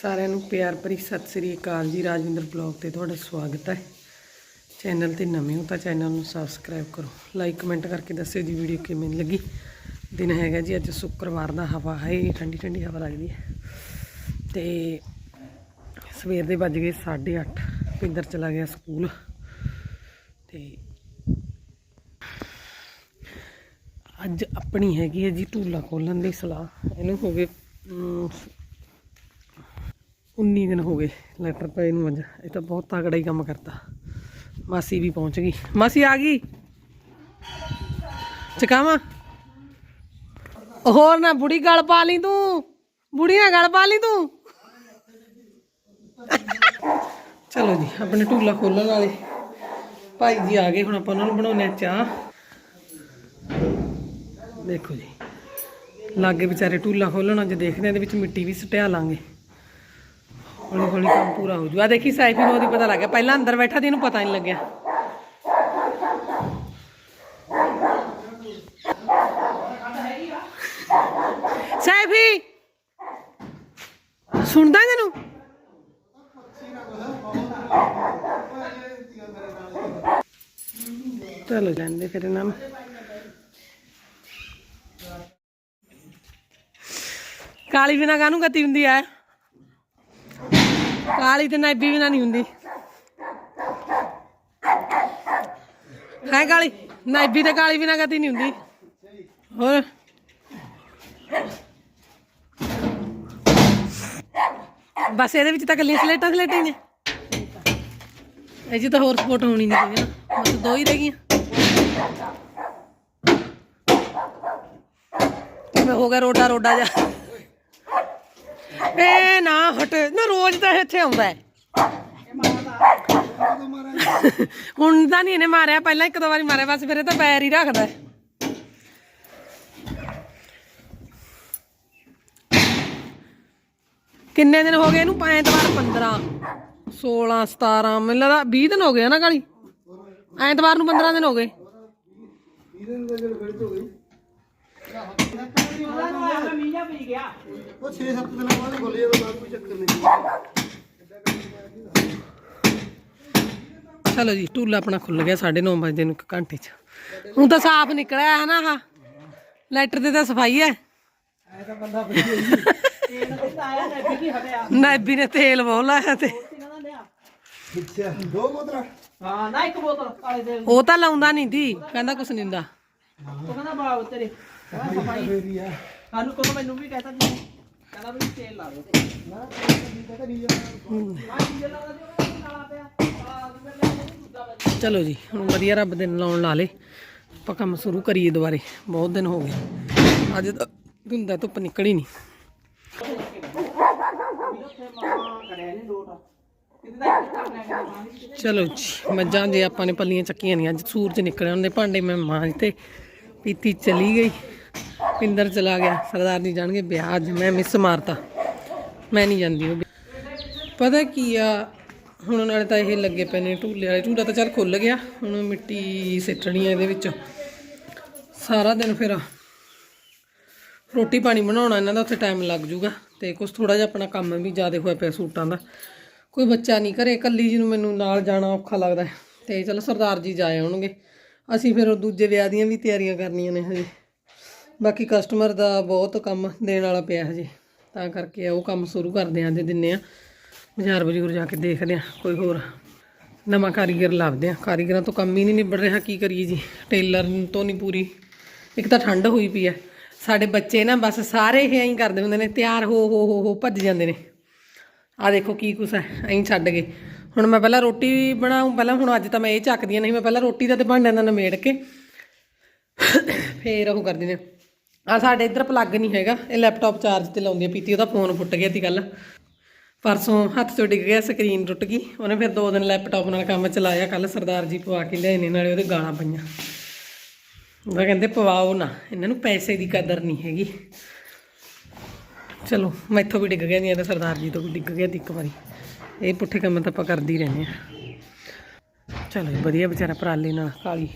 ਸਾਰਿਆਂ ਨੂੰ ਪਿਆਰ ਭਰੀ ਸਤਿ ਸ੍ਰੀ ਅਕਾਲ ਜੀ, ਰਾਜਵਿੰਦਰ ਬਲੌਗ ਤੇ ਤੁਹਾਡਾ ਸਵਾਗਤ ਹੈ। ਚੈਨਲ ਤੇ ਨਵੇਂ ਹੋ ਤਾਂ ਚੈਨਲ ਨੂੰ ਸਬਸਕ੍ਰਾਈਬ ਕਰੋ। ਲਾਈਕ ਕਮੈਂਟ ਕਰਕੇ ਦੱਸਿਓ ਜੀ ਵੀਡੀਓ ਕਿਵੇਂ ਲੱਗੀ। ਦਿਨ ਹੈਗਾ ਜੀ, ਅੱਜ ਸ਼ੁੱਕਰਵਾਰ ਦਾ ਹਵਾ ਹੈ, ਠੰਡੀ ਠੰਡੀ ਹਵਾ ਲੱਗਦੀ ਹੈ। ਤੇ ਸਵੇਰ ਦੇ ਵੱਜ ਗਏ 8:30 ਪਿੰਦਰ ਚਲਾ ਗਿਆ ਸਕੂਲ। ਤੇ ਅੱਜ ਆਪਣੀ ਹੈਗੀ ਹੈ ਜੀ, ਢੂਲਾ ਖੋਲਣ ਦੀ ਸਲਾਹ। ਇਹਨੂੰ ਹੋ ਗਏ 19 ਦਿਨ ਹੋ ਗਏ ਲੈਟਰ ਪਏ ਨੂੰ ਅੱਜ। ਇਹ ਤਾਂ ਬਹੁਤ ਤਗੜਾ ਹੀ ਕੰਮ ਕਰਤਾ। ਮਾਸੀ ਵੀ ਪਹੁੰਚ ਗਈ। ਮਾਸੀ ਆ ਗਈ? ਚਕਾਵਾਂ? ਹੋਰ ਨਾ ਬੁੜੀ ਗਲ ਪਾ ਲਈ ਤੂੰ। ਬੁੜੀ ਨਾ ਗਲ ਪਾ ਲਈ ਤੂੰ। ਚਲੋ ਜੀ, ਆਪਣੇ ਢੂਲਾ ਖੋਲਣ ਵਾਲੇ। ਭਾਈ ਜੀ ਆ ਗਏ, ਹੁਣ ਆਪਾਂ ਉਹਨਾਂ ਨੂੰ ਬਣਾਉਣੇ ਆ ਚਾਹ। ਦੇਖੋ ਜੀ, ਲਾਗੇ ਵਿਚਾਰੇ ਢੂਲਾ ਖੋਲਣ, ਅੱਜ ਦੇਖਦੇ ਆ ਇਹਦੇ ਵਿੱਚ ਮਿੱਟੀ ਵੀ ਸਟਿਆ ਲਾਂਗੇ। ਹੌਲੀ ਹੌਲੀ ਕੰਮ ਪੂਰਾ ਹੋ ਜੂ। ਆ ਦੇਖੀ ਸਾਈਫੀ ਨੂੰ ਉਹਦੀ ਪਤਾ ਲੱਗ ਗਿਆ। ਪਹਿਲਾਂ ਅੰਦਰ ਬੈਠਾ ਤੇ ਇਹਨੂੰ ਪਤਾ ਨਹੀਂ ਲੱਗਿਆ। ਸਾਈਫੀ ਸੁਣਦਾ ਤੈਨੂੰ? ਚਲੋ ਜਾਂਦੇ ਫਿਰ ਇਹਨਾਂ ਨੂੰ। ਕਾਲੀ ਬਿਨਾ ਕਾਹਨੂੰ ਗਤੀ ਹੁੰਦੀ ਆ? ਕਾਲੀ ਤੇ ਨਾਈਬੀ ਬਿਨਾ ਨਹੀਂ ਹੁੰਦੀ। ਹੈ ਕਾਲੀ? ਨਾਈਬੀ ਤੇ ਕਾਲੀ ਬਿਨਾ ਗਤੀ ਨਹੀਂ ਹੁੰਦੀ। ਹੋਰ? ਬਸ ਇਹਦੇ ਵਿੱਚ ਤਾਂ ਕੱਲੀਆਂ ਸਲੇਟਾਂ ਸਲੇਟਾਂ ਹੀ ਨੇ। ਇਹ 'ਚ ਤਾਂ ਹੋਰ ਸਪੋਰਟ ਹੋਣੀ ਨਹੀਂ ਸੀ ਨਾ ਬਸ ਦੋ ਹੀ ਰਹਿ ਗਈਆਂ। ਕਿਵੇਂ ਹੋ ਗਿਆ ਰੋਡਾ ਰੋਡਾ ਜਾ ਏ ਨਾ ਹਟ ਨਾ ਰੋਜ਼ ਤਾਂ ਇਹ ਇੱਥੇ ਆਉਂਦਾ ਹੈ। ਹੁਣ ਤਾਂ ਨਹੀਂ ਇਹਨੇ ਮਾਰਿਆ ਪਹਿਲਾਂ ਇੱਕ ਦੋ ਵਾਰੀ ਮਾਰਿਆ ਬਸ ਫਿਰ ਇਹ ਤਾਂ ਪੈਰ ਹੀ ਰੱਖਦਾ ਹੈ। ਕਿੰਨੇ ਦਿਨ ਹੋ ਗਏ ਇਹਨੂੰ? ਐਤਵਾਰ 15 16 17 ਮੈਨੂੰ ਲੱਗਦਾ 20 ਦਿਨ ਹੋ ਗਏ ਨਾ ਕਾਲੀ ਐਤਵਾਰ ਨੂੰ 15 ਦਿਨ ਹੋ ਗਏ। ਉਹ 6-7 ਦਿਨਾਂ ਬਾਅਦ ਖੋਲੇ ਜਦੋਂ ਬਾਅਦ ਕੋਈ ਚੱਕਰ ਨਹੀਂ ਚਲੋ ਜੀ ਟੂਲਾ ਆਪਣਾ ਖੁੱਲ ਗਿਆ 9:30 ਵਜੇ ਨੂੰ ਇੱਕ ਘੰਟੇ ਚ। ਹੁਣ ਤਾਂ ਸਾਫ਼ ਨਿਕਲਿਆ ਹੈ ਨਾ ਆਹ। ਲੈਟਰ ਤੇ ਤਾਂ ਸਫ਼ਾਈ ਹੈ। ਨਾਬੀ ਨੇ ਤੇਲ ਬਹੁਤ ਲਾਇਆ ਤੇ। ਅੱਛਾ ਦੋ ਬੋਤਲਾਂ? ਹਾਂ ਨਾ ਇੱਕ ਬੋਤਲ ਕਾਲੇ ਦੇ। ਉਹ ਤਾਂ ਲਾਉਂਦਾ ਨਹੀਂ ਦੀ ਕਹਿੰਦਾ ਕੁਛ ਨਹੀਂ ਹੁੰਦਾ ਉਹ ਕਹਿੰਦਾ ਬਾਬ ਤੇਰੇ। ਸਫ਼ਾਈ। ਸਾਨੂੰ ਕੋਲ ਮੈਨੂੰ ਵੀ ਕਹਤਾ ਜੀ ਕਹਿੰਦਾ ਵੀ ਤੇਲ ਲਾ ਦੋ ਤੇ ਨਾ ਆ ਡੀਜ਼ਲ ਲਾ ਦਿਓ। ਕਾਲਾ ਪਿਆ ਕਾਲਾ ਡੀਜ਼ਲ ਲੈ ਕੇ ਦੁੱਧਾ ਵੱਜ ਚਲੋ ਜੀ ਹੁਣ ਵਧੀਆ ਰੱਬ ਦੇ ਲਾਉਣ ਲਾ ਲੇ। ਆਪਾਂ ਕੰਮ ਸ਼ੁਰੂ ਕਰੀਏ ਦੁਬਾਰੇ। ਬਹੁਤ ਦਿਨ ਹੋ ਗਏ। ਅੱਜ ਤਾਂ ਧੁੰਦਾ ਧੁੱਪ ਨਿਕਲੀ ਨਹੀਂ ਚਲੋ ਜੀ ਮੱਝਾਂ ਜੇ ਆਪਾਂ ਨੇ ਪੱਲੀਆਂ ਚੱਕੀਆਂ ਨਹੀਂ ਅੱਜ ਸੂਰਜ ਨਿਕਲਿਆ ਉਹਦੇ ਭਾਂਡੇ ਮੈਂ ਮਾਂਜ ਤੇ ਪੀਤੀ ਚਲੀ ਗਈ। ਪਿੰਦਰ ਚਲਾ ਗਿਆ, ਸਰਦਾਰ ਜੀ ਜਾਣਗੇ ਵਿਆਹ ਅੱਜ, ਮੈਂ ਮਿਸ ਮਾਰਤਾ। ਮੈਂ ਨਹੀਂ ਜਾਂਦੀ ਉਹ ਪਤਾ ਕੀ ਆ, ਹੁਣ ਨਾਲੇ ਤਾਂ ਇਹ ਲੱਗੇ ਪਏ ਨੇ ਢੂਲੇ ਵਾਲੇ, ਢੂਲਾ ਤਾਂ ਚੱਲ ਖੁੱਲ ਗਿਆ, ਹੁਣ ਮਿੱਟੀ ਸਿੱਟਣੀ ਆ ਇਹਦੇ ਵਿੱਚ। ਸਾਰਾ ਦਿਨ ਫਿਰ ਰੋਟੀ ਪਾਣੀ ਬਣਾਉਣਾ, ਇਹਨਾਂ ਦਾ ਉੱਥੇ ਟਾਈਮ ਲੱਗ ਜੂਗਾ, ਤੇ ਕੁਝ ਥੋੜਾ ਜਿਹਾ ਆਪਣਾ ਕੰਮ ਵੀ ਜ਼ਿਆਦਾ ਹੋਇਆ ਪਿਆ ਸੂਟਾਂ ਦਾ। ਕੋਈ ਬੱਚਾ ਨਹੀਂ ਘਰੇ, ਇਕੱਲੀ ਜੀ ਨੂੰ ਮੈਨੂੰ ਨਾਲ ਜਾਣਾ ਔਖਾ ਲੱਗਦਾ। ਤੇ ਚਲੋ ਸਰਦਾਰ ਜੀ ਜਾਏ ਆਉਣਗੇ। ਅਸੀਂ ਫਿਰ ਉਹ ਦੂਜੇ ਵਿਆਹ ਦੀਆਂ ਵੀ ਤਿਆਰੀਆਂ ਕਰਨੀਆਂ ਨੇ ਹਜੇ। ਬਾਕੀ ਕਸਟਮਰ ਦਾ ਬਹੁਤ ਕੰਮ ਦੇਣ ਵਾਲਾ ਪਿਆ ਹਜੇ। ਤਾਂ ਕਰਕੇ ਉਹ ਕੰਮ ਸ਼ੁਰੂ ਕਰਦੇ ਆਂ ਅੱਜ ਦਿੰਨੇ ਆ ਬਾਜ਼ਾਰ ਬਜ਼ੂਰ ਜਾ ਕੇ ਦੇਖਦੇ ਆ ਕੋਈ ਹੋਰ ਨਵਾਂ ਕਾਰੀਗਰ ਲੱਭਦੇ ਆ ਕਾਰੀਗਰਾਂ ਤੋਂ ਕੰਮ ਹੀ ਨਹੀਂ ਨਿਬੜ ਰਿਹਾ, ਕੀ ਕਰੀਏ ਜੀ? ਟੇਲਰ ਤੋਂ ਨਹੀਂ ਪੂਰੀ। ਇੱਕ ਤਾਂ ਠੰਡ ਹੋਈ ਪਈ ਐ ਸਾਡੇ ਬੱਚੇ ਨਾ ਬਸ ਸਾਰੇ ਇਹ ਐਂ ਕਰਦੇ ਹੁੰਦੇ ਨੇ, ਤਿਆਰ ਹੋ ਹੋ ਹੋ ਹੋ ਭੱਜ ਜਾਂਦੇ ਨੇ। ਆ ਦੇਖੋ ਕੀ ਕੁਛ ਹੈ, ਐਂ ਛੱਡ ਗਏ। ਹੁਣ ਮੈਂ ਪਹਿਲਾਂ ਰੋਟੀ ਬਣਾਉਂ ਪਹਿਲਾਂ ਹੁਣ ਅੱਜ ਤਾਂ ਮੈਂ ਇਹ ਚੱਕਦੀ ਨਹੀਂ ਮੈਂ ਪਹਿਲਾਂ ਰੋਟੀ ਦਾ ਤੇ ਭਾਂਡਿਆਂ ਦਾ ਨਿਮੇੜ ਕੇ ਫੇਰ ਉਹ ਕਰਦੀ ਨੇ ਆ ਸਾਡੇ ਇੱਧਰ ਪਲੱਗ ਨਹੀਂ ਹੈਗਾ। ਇਹ ਲੈਪਟਾਪ ਚਾਰਜ ਤੇ ਲਾਉਂਦੀ ਆ ਪੀਤੀ ਉਹਦਾ ਫੋਨ ਫੁੱਟ ਗਿਆ ਸੀ ਕੱਲ ਪਰਸੋਂ ਹੱਥ ਤੋਂ ਡਿੱਗ ਗਿਆ ਸਕਰੀਨ ਟੁੱਟ ਗਈ। ਉਹਨੇ ਫਿਰ ਦੋ ਦਿਨ ਲੈਪਟਾਪ ਨਾਲ ਕੰਮ ਚਲਾਇਆ ਕੱਲ ਸਰਦਾਰ ਜੀ ਪਵਾ ਕੇ ਲਿਆਏ ਨੇ ਨਾਲੇ ਉਹਦੇ ਗਾਲਾਂ ਪਈਆਂ। ਉਹ ਕਹਿੰਦੇ ਪਵਾਓ ਨਾ ਇਹਨਾਂ ਨੂੰ ਪੈਸੇ ਦੀ ਕਦਰ ਨਹੀਂ ਹੈਗੀ। ਚਲੋ ਮੈਥੋਂ ਵੀ ਡਿੱਗ ਗਿਆ ਨਹੀਂ ਇਹਦਾ ਸਰਦਾਰ ਜੀ ਤੋਂ ਵੀ ਡਿੱਗ ਗਿਆ ਸੀ ਇੱਕ ਵਾਰੀ। ਇਹ ਪੁੱਠੇ ਕੰਮ ਤਾਂ ਆਪਾਂ ਕਰਦੇ ਹੀ ਰਹਿੰਦੇ ਆ। ਚਲੋ ਜੀ, ਵਧੀਆ ਵਿਚਾਰਾ ਪਰਾਲੇ ਨਾਲ ਕਾਲੀ।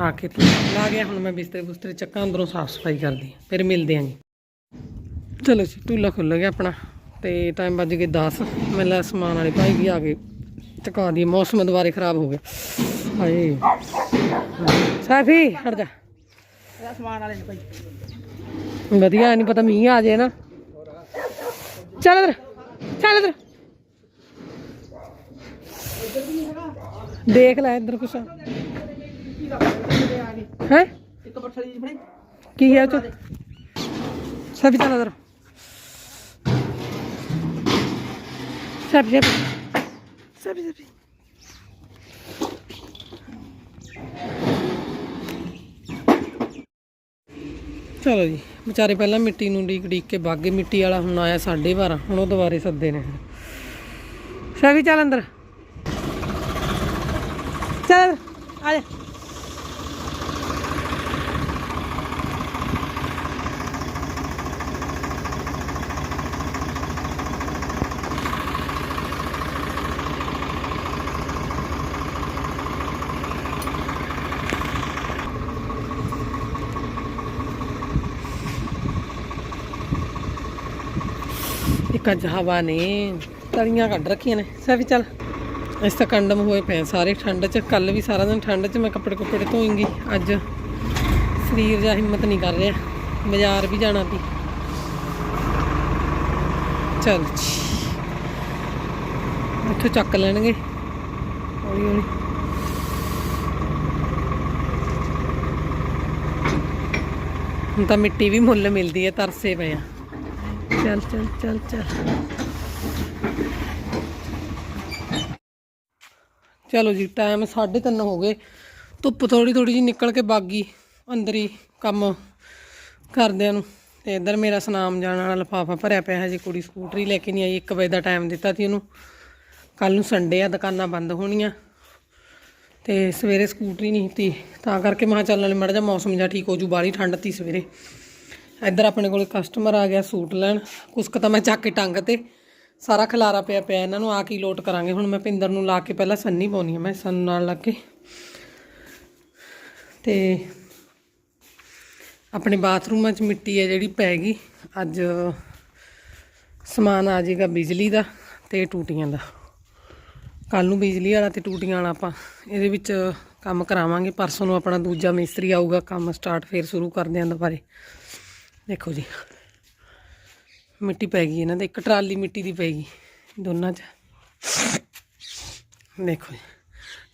ਆ ਕੇ ਤੇ ਲਾ ਗਿਆ ਹੁਣ ਮੈਂ ਬਿਸਤਰੇ ਬੁਸਤਰੇ ਚੱਕਾਂ ਅੰਦਰੋਂ ਸਾਫ਼ ਸਫ਼ਾਈ ਕਰਦੀ ਹਾਂ। ਫਿਰ ਮਿਲਦੇ ਆਂ ਜੀ। ਚਲੋ ਜੀ ਟੂਲਾ ਖੁੱਲ ਗਿਆ ਆਪਣਾ ਤੇ ਟਾਈਮ ਵੱਜ ਗਏ 10 ਮੇਲਾ ਸਮਾਨ ਵਾਲੇ ਭਾਈ ਵੀ ਆ ਗਏ ਟਕਾ ਦੀ ਮੌਸਮ ਦੁਬਾਰੇ ਖਰਾਬ ਹੋ ਗਿਆ। ਹਾਏ ਸਾਫੀ ਹਟ ਜਾ। ਸਮਾਨ ਵਾਲੇ ਨੇ ਭਾਈ। ਵਧੀਆ ਨਹੀਂ ਪਤਾ ਮੀਂਹ ਆ ਜੇ ਨਾ। ਚੱਲ ਇਧਰ ਚੱਲ ਇਧਰ। ਦੇਖ ਲੈ ਇਧਰ ਕੁਛ। ਹੈ? ਇੱਕ ਬੱਠਲੀ ਜੀ ਫੜੀ ਕੀ ਹੈ ਚ? ਸਭੀ ਚੱਲ ਇਧਰ। ਸਭ ਸਭ ਸਭ ਸਭ ਚਲੋ ਜੀ ਵਿਚਾਰੇ ਪਹਿਲਾਂ ਮਿੱਟੀ ਨੂੰ ਡੀਕ ਡੀਕ ਕੇ ਬਾਗੇ ਮਿੱਟੀ ਵਾਲਾ ਹੁਣ ਆਇਆ 12:30 ਹੁਣ ਉਹ ਦੁਬਾਰੇ ਸੱਦੇ ਨੇ। ਸਭੀ ਚੱਲ ਅੰਦਰ। ਚੱਲ ਆ ਜਾ। ਅੱਜ ਹਵਾ ਨੇ, ਤਲੀਆਂ ਕੱਢ ਰੱਖੀਆਂ ਨੇ। ਸਭੀ ਚੱਲ, ਇਸ ਤਾਂ ਕੰਡਮ ਹੋਏ ਪਏ ਸਾਰੇ ਠੰਡ 'ਚ। ਕੱਲ ਵੀ ਸਾਰਾ ਦਿਨ ਠੰਡ 'ਚ ਮੈਂ ਕੱਪੜੇ ਕੁੱਪੜੇ ਧੋਇੰਗੀ ਅੱਜ ਸਰੀਰ ਜਾਂ ਹਿੰਮਤ ਨਹੀਂ ਕਰ ਰਿਹਾ। ਬਾਜ਼ਾਰ ਵੀ ਜਾਣਾ ਸੀ। ਚੱਲ। ਇੱਥੋਂ ਚੱਕ ਲੈਣਗੇ। ਹੌਲੀ ਹੌਲੀ। ਹੁਣ ਤਾਂ ਮਿੱਟੀ ਵੀ ਮੁੱਲ ਮਿਲਦੀ ਹੈ, ਤਰਸੇ ਪਏ ਆ। ਚੱਲ ਚੱਲ ਚੱਲ ਚੱਲ। ਚਲੋ ਜੀ ਟਾਈਮ 3:30 ਹੋ ਗਏ। ਧੁੱਪ ਥੋੜੀ ਥੋੜੀ ਜੀ ਨਿਕਲ ਕੇ ਬਾਗੀ ਅੰਦਰ ਹੀ ਕੰਮ ਕਰਦਿਆਂ ਨੂੰ। ਤੇ ਇੱਧਰ ਮੇਰਾ ਸਨਾਮ ਜਾਣ ਵਾਲਾ ਲਫਾਫਾ ਭਰਿਆ ਪਿਆ ਹਜੇ, ਕੁੜੀ ਸਕੂਟਰੀ ਲੈ ਕੇ ਨਹੀਂ ਆਈ 1 ਵਜੇ ਦਾ ਟਾਈਮ ਦਿੱਤਾ ਸੀ ਉਹਨੂੰ। ਕੱਲ ਨੂੰ ਸੰਡੇ ਆ, ਦੁਕਾਨਾਂ ਬੰਦ ਹੋਣੀਆਂ। ਤੇ ਸਵੇਰੇ ਸਕੂਟਰੀ ਨਹੀਂ ਤੀ ਤਾਂ ਕਰਕੇ ਮੈਂ ਕਿਹਾ ਚੱਲ ਨਾਲੇ ਮੜ ਜਾ ਮੌਸਮ ਜਾਂ ਠੀਕ ਹੋ ਜੂ, ਬਾਹਲੀ ਠੰਡ ਤੀ ਸਵੇਰੇ। ਇੱਧਰ ਆਪਣੇ ਕੋਲ ਕਸਟਮਰ ਆ ਗਿਆ ਸੂਟ ਲੈਣ। ਕੁਛ ਕੁ ਤਾਂ ਮੈਂ ਚੱਕ ਕੇ ਟੰਗ ਤੇ। ਸਾਰਾ ਖਲਾਰਾ ਪਿਆ ਪਿਆ ਇਹਨਾਂ ਨੂੰ, ਆ ਕੇ ਲੋਟ ਕਰਾਂਗੇ? ਹੁਣ ਮੈਂ ਪਿੰਦਰ ਨੂੰ ਲਾ ਕੇ ਪਹਿਲਾਂ ਸੰਨੀ ਪਾਉਣੀ ਆ, ਮੈਂ ਸੰਨ ਨਾਲ ਲਾ ਕੇ। ਤੇ ਆਪਣੇ ਬਾਥਰੂਮਾਂ 'ਚ ਮਿੱਟੀ ਹੈ ਜਿਹੜੀ ਪੈ ਗਈ। ਅੱਜ ਸਮਾਨ ਆ ਜਾਏਗਾ ਬਿਜਲੀ ਦਾ ਤੇ ਟੂਟੀਆਂ ਦਾ। ਕੱਲ ਨੂੰ ਬਿਜਲੀ ਵਾਲਾ ਤੇ ਟੂਟੀਆਂ ਵਾਲਾ ਆਪਾਂ ਇਹਦੇ ਵਿੱਚ ਕੰਮ ਕਰਾਵਾਂਗੇ। ਪਰਸੋਂ ਨੂੰ ਆਪਣਾ ਦੂਜਾ ਮਿਸਤਰੀ ਆਊਗਾ, ਕੰਮ ਸਟਾਰਟ ਫੇਰ ਸ਼ੁਰੂ ਕਰਦੇ ਆਂ ਦੁਬਾਰੇ ਦੇਖੋ ਜੀ, ਮਿੱਟੀ ਪੈ ਗਈ ਇਹਨਾਂ ਦੇ, ਇੱਕ ਟਰਾਲੀ ਮਿੱਟੀ ਦੀ ਪੈ ਗਈ ਦੋਨਾਂ 'ਚ। ਦੇਖੋ ਜੀ,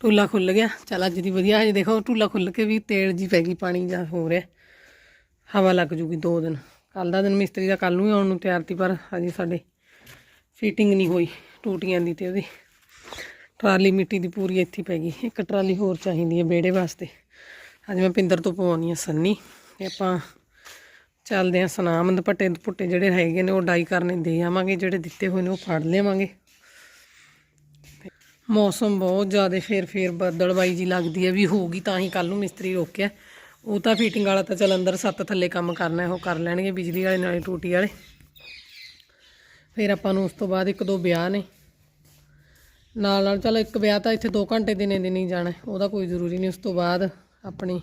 ਟੂਲਾ ਖੁੱਲ ਗਿਆ, ਚਲ ਅੱਜ ਦੀ ਵਧੀਆ, ਹਜੇ ਦੇਖੋ ਟੂਲਾ ਖੁੱਲ ਕੇ ਵੀ ਤੇਲ ਜੀ ਪੈ ਗਈ, ਪਾਣੀ ਜਾਂ ਹੋ ਰਿਹਾ। ਹਵਾ ਲੱਗ ਜੂਗੀ ਦੋ ਦਿਨ ਕੱਲ ਦਾ ਦਿਨ ਮਿਸਤਰੀ ਦਾ ਕੱਲ ਨੂੰ ਹੀ ਆਉਣ ਨੂੰ ਤਿਆਰ ਤੀ ਪਰ ਹਜੇ ਸਾਡੇ ਫਿਟਿੰਗ ਨਹੀਂ ਹੋਈ ਟੂਟੀਆਂ ਦੀ ਤੇ ਉਹਦੀ। ਟਰਾਲੀ ਮਿੱਟੀ ਦੀ ਪੂਰੀ ਇੱਥੇ ਪੈ ਗਈ, ਇੱਕ ਟਰਾਲੀ ਹੋਰ ਚਾਹੀਦੀ ਹੈ ਬੇੜੇ ਵਾਸਤੇ। ਅੱਜ ਮੈਂ ਪਿੰਦਰ ਤੋਂ ਪਵਾਉਣੀ ਆ ਸੰਨੀ, ਤੇ ਆਪਾਂ ਚੱਲਦੇ ਆ ਸਨਾਮ ਦੁਪੱਟੇ ਦੁਪੱਟੇ ਜਿਹੜੇ ਹੈਗੇ ਨੇ ਉਹ ਡਾਈ ਕਰਨੇ ਦੇ ਆਵਾਂਗੇ ਜਿਹੜੇ ਦਿੱਤੇ ਹੋਏ ਨੇ ਉਹ ਫੜ ਲਿਆਵਾਂਗੇ। ਮੌਸਮ ਬਹੁਤ ਜ਼ਿਆਦਾ ਫੇਰ ਫੇਰ ਬੱਦਲਬਾਈ ਜੀ ਲੱਗਦੀ ਹੈ ਵੀ ਹੋਊਗੀ ਤਾਂ ਹੀ ਕੱਲ ਨੂੰ ਮਿਸਤਰੀ ਰੋਕਿਆ। ਉਹ ਤਾਂ ਫੀਟਿੰਗ ਵਾਲਾ ਤਾਂ ਚੱਲ ਅੰਦਰ ਸੱਤ ਥੱਲੇ ਕੰਮ ਕਰਨਾ ਉਹ ਕਰ ਲੈਣਗੇ ਬਿਜਲੀ ਵਾਲੇ ਨਾਲੇ ਟੂਟੀ ਵਾਲੇ। ਫਿਰ ਆਪਾਂ ਨੂੰ ਉਸ ਤੋਂ ਬਾਅਦ ਇੱਕ ਦੋ ਵਿਆਹ ਨੇ। ਨਾਲ ਨਾਲ ਚਲੋ ਇੱਕ ਵਿਆਹ ਤਾਂ ਇੱਥੇ 2 ਘੰਟੇ ਦਿਨੇ ਦਿਨ ਹੀ ਜਾਣਾ ਹੈ, ਉਹਦਾ ਕੋਈ ਜ਼ਰੂਰੀ ਨਹੀਂ ਉਸ ਤੋਂ ਬਾਅਦ ਆਪਣੀ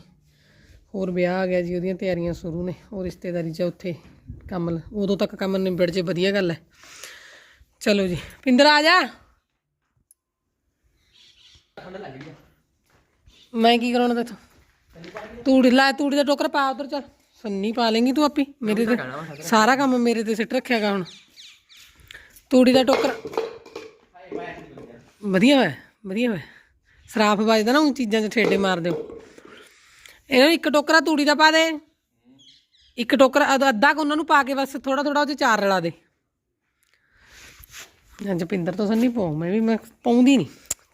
ਹੋਰ ਵਿਆਹ ਆ ਗਿਆ ਜੀ, ਉਹਦੀਆਂ ਤਿਆਰੀਆਂ ਸ਼ੁਰੂ ਨੇ, ਉਹ ਰਿਸ਼ਤੇਦਾਰੀ 'ਚ ਉੱਥੇ ਕੰਮ ਉਦੋਂ ਤੱਕ ਕੰਮ ਨਿਬੜ ਜੇ, ਵਧੀਆ ਗੱਲ ਹੈ ਚਲੋ ਜੀ, ਪਿੰਦਰ ਆ ਜਾ। ਮੈਂ ਕੀ ਕਰਾਉਣਾ ਤੇਥੋਂ? ਤੂੜੀ, ਲੈ ਤੂੜੀ ਦਾ ਟੋਕਰ ਪਾ ਉਧਰ, ਚੱਲ। ਸੰਨੀ ਪਾ ਲੇਂਗੀ ਤੂੰ ਆਪੀ, ਮੇਰੇ ਤੇ, ਸਾਰਾ ਕੰਮ ਮੇਰੇ ਤੇ ਸਿੱਟ ਰੱਖਿਆਗਾ ਹੁਣ। ਤੂੜੀ ਦਾ ਟੋਕਰ। ਵਧੀਆ ਹੋਇਆ ਵਧੀਆ ਹੋਇਆ। ਸਰਾਫ ਵੱਜਦਾ ਨਾ, ਉਹ ਚੀਜ਼ਾਂ 'ਚ ਠੇਡੇ ਮਾਰ ਦਿਓ ਇਹਨਾਂ ਨੂੰ ਇੱਕ ਟੋਕਰਾ ਤੂੜੀ ਦਾ ਪਾ ਦੇ। ਇੱਕ ਟੋਕਰਾ ਅੱਧ- ਅੱਧਾ ਕੁ ਉਹਨਾਂ ਨੂੰ ਪਾ ਕੇ ਬਸ ਥੋੜਾ ਥੋੜਾ ਉਹ 'ਚ ਚਾਰ ਰਲਾ ਦੇ। ਅੱਜ ਪਿੰਦਰ ਤੋਂ ਸੰਨੀ ਪਾਉ ਮੈਂ ਵੀ ਮੈਂ ਪਾਉਂਦੀ ਨਹੀਂ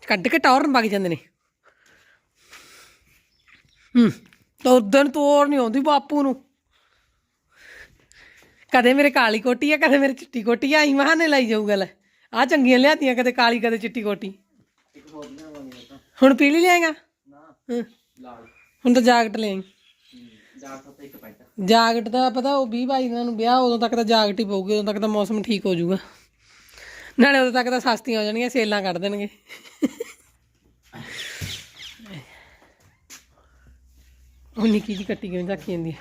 ਕੱਢ ਕੇ ਟੌਰ ਵਗ ਜਾਂਦੇ ਨੇ। ਹੂੰ ਤਾਂ ਉਦੋਂ ਤੋੜ ਨਹੀਂ ਆਉਂਦੀ ਬਾਪੂ ਨੂੰ। ਕਦੇ ਮੇਰੇ ਕਾਲੀ ਕੋਟੀ ਆ ਕਦੇ ਮੇਰੇ ਚਿੱਟੀ ਕੋਟੀ ਆ ਇਮਾਨ ਨੇ ਲਾਈ ਜਾਊਗਾ ਲੈ। ਆ ਚੰਗੀਆਂ ਲਿਆਤੀਆਂ ਕਦੇ ਕਾਲੀ ਕਦੇ ਚਿੱਟੀ ਕੋਟੀ। ਹੁਣ ਪੀਲੀ ਲਿਆਏਗਾ? ਹਾਂ। ਹੁਣ ਤਾਂ ਜਾਕਟ ਲਿਆਈ ਜਾਕਟ ਦਾ ਪਤਾ ਉਹ 20 22 ਦਿਨਾਂ ਨੂੰ ਵਿਆਹ ਉਦੋਂ ਤੱਕ ਤਾਂ ਜਾਕਟ ਹੀ ਪਊਗੀ ਉਦੋਂ ਤੱਕ ਤਾਂ ਮੌਸਮ ਠੀਕ ਹੋ ਜਾਊਗਾ। ਨਾਲੇ ਉਦੋਂ ਤੱਕ ਤਾਂ ਸਸਤੀਆਂ ਹੋ ਜਾਣਗੀਆਂ ਸੇਲਾਂ ਕੱਢ ਦੇਣਗੇ। ਉਹ ਨਿੱਕੀ ਜੀ ਕੱਟੀ ਕਿਉਂ ਝਾਕੀ ਜਾਂਦੀ ਹੈ?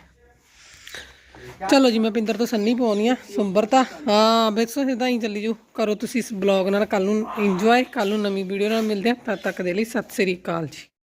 ਚਲੋ ਜੀ ਮੈਂ ਪਿੰਦਰ ਤੋਂ ਸੰਨੀ ਪਾਉਣੀ ਆ ਸੁੰਬਰਤਾ ਹਾਂ ਬਸ ਇਦਾਂ ਹੀ ਚੱਲੀ ਜੂ ਕਰੋ ਤੁਸੀਂ ਇਸ ਬਲੌਗ ਨਾਲ ਕੱਲ ਨੂੰ ਇੰਜੋਏ ਕੱਲ ਨੂੰ ਨਵੀਂ ਵੀਡੀਓ ਨਾਲ ਮਿਲਦੇ ਆ ਤਦ ਤੱਕ ਦੇ ਲਈ ਸਤਿ ਸ੍ਰੀ ਅਕਾਲ ਜੀ।